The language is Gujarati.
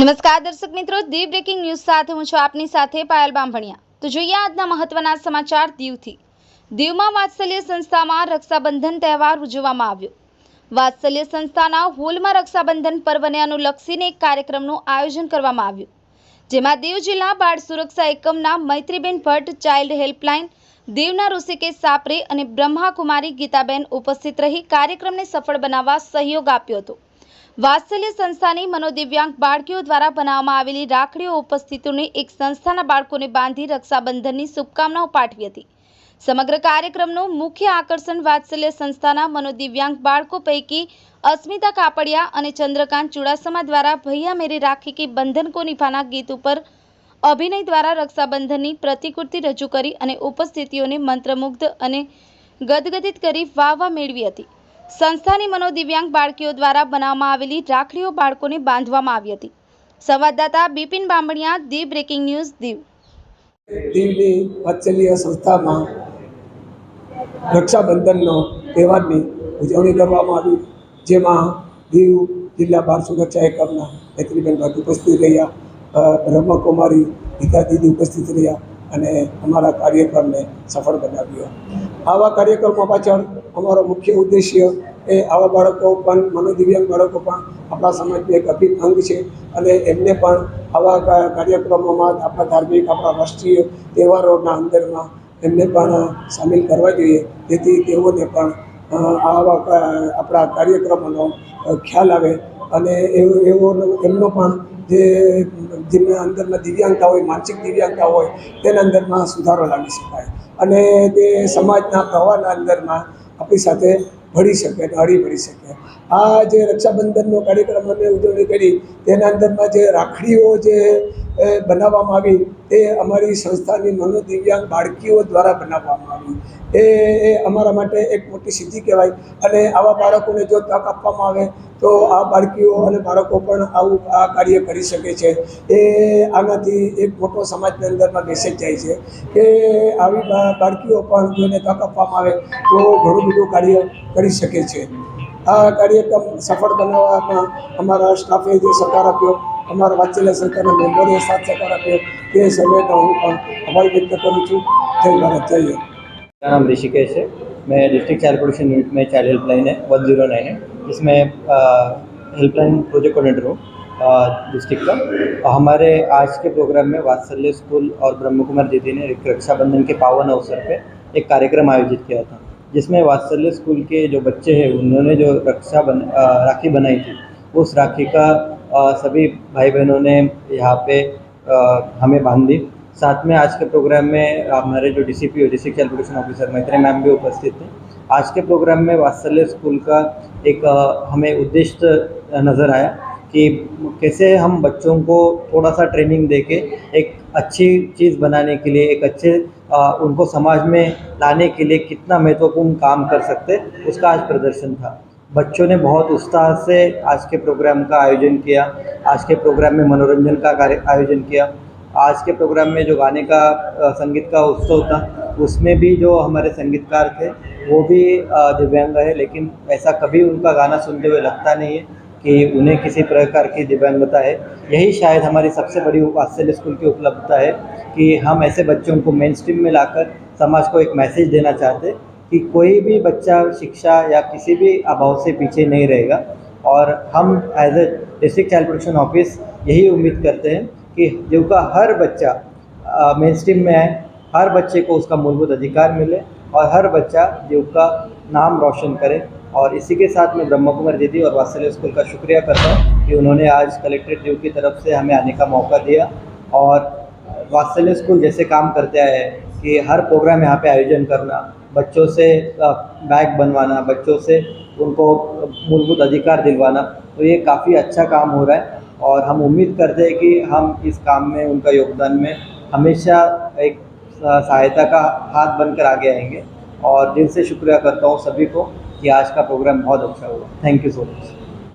નમસ્કાર દર્શક મિત્રો ધી બ્રેકિંગ ન્યૂઝ સાથે હું છું આપની સાથે પાયલ બાંભણિયા. તો જોઈએ આજના મહત્વના સમાચાર દીવથી. દીવમાં વાત્સલ્ય સંસ્થામાં રક્ષાબંધન તહેવાર ઉજવવામાં આવ્યો. વાત્સલ્ય સંસ્થાના હોલમાં રક્ષાબંધન પર્વને અનુલક્ષીને એક કાર્યક્રમનું આયોજન કરવામાં આવ્યું. જેમાં દીવ જિલ્લા બાળ સુરક્ષા એકમના મૈત્રીબેન ભટ્ટ, ચાઇલ્ડ હેલ્પલાઇન, દીવના ઋષિકેશ સાપરે અને બ્રહ્માકુમારી ગીતાબેન ઉપસ્થિત રહી કાર્યક્રમને સફળ બનાવવા સહયોગ આપ્યો હતો. વાત્સલ્ય સંસ્થાની મનોદિવ્યાંગ બાળકીઓ દ્વારા બનાવવામાં આવેલી રાખડીઓ ઉપસ્થિતોને એક સંસ્થાના બાળકોને બાંધી રક્ષાબંધનની શુભકામનાઓ પાઠવી હતી. સમગ્ર કાર્યક્રમનું મુખ્ય આકર્ષણ વાત્સલ્ય સંસ્થાના મનોદિવ્યાંગ બાળકો પૈકી અસ્મિતા કાપડિયા અને ચંદ્રકાંત ચુડાસમા દ્વારા ભૈયા મેરી રાખી કે બંધન કો નિભાના ગીત ઉપર અભિનય દ્વારા રક્ષાબંધનની પ્રતિકૃતિ રજૂ કરી અને ઉપસ્થિતિઓને મંત્રમુગ્ધ અને ગદગદિત કરી વાહ મેળવી હતી. સંસ્થાની મનોદિવ્યાંગ બાળકીઓ દ્વારા બનાવવામાં આવેલી રાખડીઓ બાળકોને બાંધવામાં આવી હતી. સંવાદદાતા બિપિન બાંબણિયા દી બ્રેકિંગ ન્યૂઝ, દીવ. દીવની વાત્સલ્ય સંસ્થામાં રક્ષાબંધનનો તહેવારની ઉજવણી કરવામાં આવી. જેમાં દીવ જિલ્લા બાળ સુરક્ષા એકમના મૈત્રીબેન ભટ્ટ ઉપસ્થિત રહ્યા બ્રહ્મકુમારી ગીતા દીદી ઉપસ્થિત રહ્યા અને અમારા કાર્યક્રમને સફળ બનાવ્યો. આવા કાર્યક્રમો પાછળ અમારો મુખ્ય ઉદ્દેશ્ય એ આવા બાળકો પણ, મનોદિવ્યાંગ બાળકો પણ આપણા સમાજનું એક અભિન્ન અંગ છે. અને એમને પણ આવા કાર્યક્રમોમાં આપણા ધાર્મિક, આપણા રાષ્ટ્રીય તહેવારોના અંદરમાં એમને પણ સામેલ કરવા જોઈએ. જેથી તેઓને પણ આવા આપણા કાર્યક્રમોનો ખ્યાલ આવે. અને એવો એમનો પણ જે જેમના અંદરમાં દિવ્યાંગતા હોય, માનસિક દિવ્યાંગતા હોય, તેના અંદરમાં સુધારો લાવી શકાય. અને તે સમાજના પ્રવાહના અંદરમાં આપણી સાથે ભળી શકે હળી ભળી શકે. આ જે રક્ષાબંધનનો કાર્યક્રમ અમે ઉજવણી કરી, તેના અંદરમાં જે રાખડીઓ જે બનાવવામાં આવી. એ અમારી સંસ્થાની મનોદિવ્યાંગ બાળકીઓ દ્વારા બનાવવામાં આવી. એ અમારા માટે એક મોટી સિદ્ધિ કહેવાય. અને આવા બાળકોને જો તક આપવામાં આવે, તો આ બાળકીઓ અને બાળકો પણ આવું, આ કાર્ય કરી શકે છે. એ આનાથી એક મોટો સમાજની અંદરમાં મેસેજ જાય છે કે આવી બાળકીઓ પણ જો એને તક આપવામાં આવે, તો ઘણું બધું કાર્ય કરી શકે છે. આ કાર્યક્રમ સફળ બનાવવામાં અમારા સ્ટાફે જે સહકાર આપ્યો અમારા વાત્સલ્ય સંસ્થાના મેમ્બરોએ સાથ સહકાર આપ્યો તે સમયનો હું પણ આભાર વ્યક્ત કરું છું જય ભારત જય હિન્દ मेरा नाम ऋषिकेश है मैं डिस्ट्रिक्ट चाइल्ड प्रोटेक्शन यूनिट में चाइल्ड हेल्पलाइन है वन जीरो नाइन है इसमें हेल्पलाइन प्रोजेक्ट कोऑर्डिनेटर हूँ डिस्ट्रिक्ट का और हमारे आज के प्रोग्राम में वात्सल्य स्कूल और ब्रह्म कुमार दीदी ने एक रक्षाबंधन के पावन अवसर पे एक कार्यक्रम आयोजित किया था जिसमें वात्सल्य स्कूल के जो बच्चे हैं उन्होंने जो रक्षा बन अ, राखी बनाई थी उस राखी का अ, सभी भाई बहनों ने यहाँ पे हमें दी। साथ में आज के प्रोग्राम में हमारे जो DCP district child protection officer Maitri ma'am भी उपस्थित थे। आज के प्रोग्राम में वात्सल्य स्कूल का एक हमें उद्देश्य नज़र आया कि कैसे हम बच्चों को थोड़ा सा ट्रेनिंग देके एक अच्छी चीज़ बनाने के लिए एक अच्छे अ, उनको समाज में लाने के लिए कितना महत्वपूर्ण काम कर सकते उसका आज प्रदर्शन था। बच्चों ने बहुत उत्साह से आज के प्रोग्राम का आयोजन किया, आज के प्रोग्राम में मनोरंजन का कार्य, आयोजन किया। आज के प्रोग्राम में जो गाने का संगीत का उत्सव था, उसमें भी जो हमारे संगीतकार थे, वो भी दिव्यांग है लेकिन ऐसा कभी उनका गाना सुनते हुए लगता नहीं है कि उन्हें किसी प्रकार की दिव्यांगता है। यही शायद हमारी सबसे बड़ी वात्सल्य स्कूल की उपलब्धता है कि हम ऐसे बच्चों को मेन स्ट्रीम में लाकर समाज को एक मैसेज देना चाहते कि कोई भी बच्चा शिक्षा या किसी भी अभाव से पीछे नहीं रहेगा। और हम as a district child protection office यही उम्मीद करते हैं कि जो का हर बच्चा मेन स्ट्रीम में आए हर बच्चे को उसका मूलभूत अधिकार मिले और हर बच्चा जीव का नाम रोशन करे। और इसी के साथ मैं ब्रह्म कुमार दीदी और वात्सल्य स्कूल का शुक्रिया करता हूँ कि उन्होंने आज कलेक्ट्रेट जीव की तरफ़ से हमें आने का मौका दिया। और वात्सल्य स्कूल जैसे काम करते आए कि हर प्रोग्राम यहाँ पे आयोजन करना बच्चों से बैग बनवाना, बच्चों से उनको मूलभूत अधिकार दिलवाना तो ये काफ़ी अच्छा काम हो रहा है। और हम उम्मीद करते हैं कि हम इस काम में, उनका योगदान में हमेशा एक सहायता का हाथ बनकर आगे आएँगे। और दिल से शुक्रिया करता हूँ सभी को कि आज का प्रोग्राम बहुत अच्छा हुआ। Thank you so much